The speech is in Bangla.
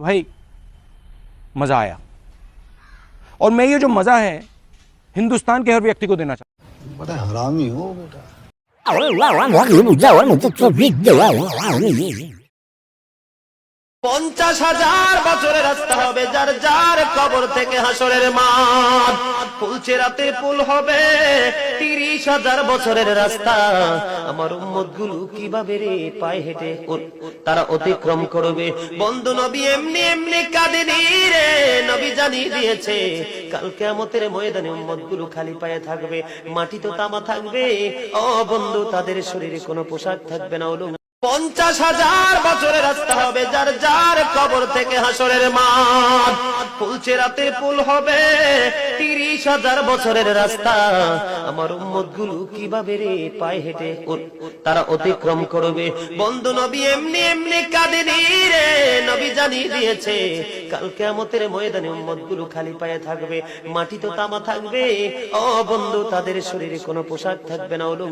भाई मज़ा आया और मैं ये जो मज़ा है हिंदुस्तान के हर व्यक्ति को देना चाहता बड़ा हरामी हो बेटा পঞ্চাশ হাজার বছরের রাস্তা হবে, যার যার কবর থেকে হাসরের মাঠ। ফুলছে রাতের পুল হবে, তিরিশ হাজার বছরের রাস্তা। আমার উম্মতগুলো কীভাবে রে পায়ে হেঁটে তারা অতিক্রম করবে। বন্ধু নবী এমনি এমনি কাঁদেনি রে, নবী জানিয়ে দিয়েছে, কাল কেমতের ময়দানে উম্মতগুলো খালি পায়ে থাকবে, মাটি তো তামা থাকবে। ও বন্ধু, তাদের শরীরে কোনো পোশাক থাকবে না, ওলুম পঞ্চাশ হাজার বছরের রাস্তা হবে, যার যার কবর থেকে হাসরের মাঠ। ফুলছে রাতের পুল হবে, তিরিশ হাজার বছরের রাস্তা। আমার উম্মতগুলো কীভাবে রে পায়ে হেঁটে তারা অতিক্রম করবে। বন্ধু নবী এমনি এমনি কাঁদেনি রে, নবী জানিয়ে দিয়েছে, কাল কেমতের ময়দানে উম্মতগুলো খালি পায়ে থাকবে, মাটি তো তামা থাকবে। ও বন্ধু, তাদের শরীরে কোনো পোশাক থাকবে না, ওলুম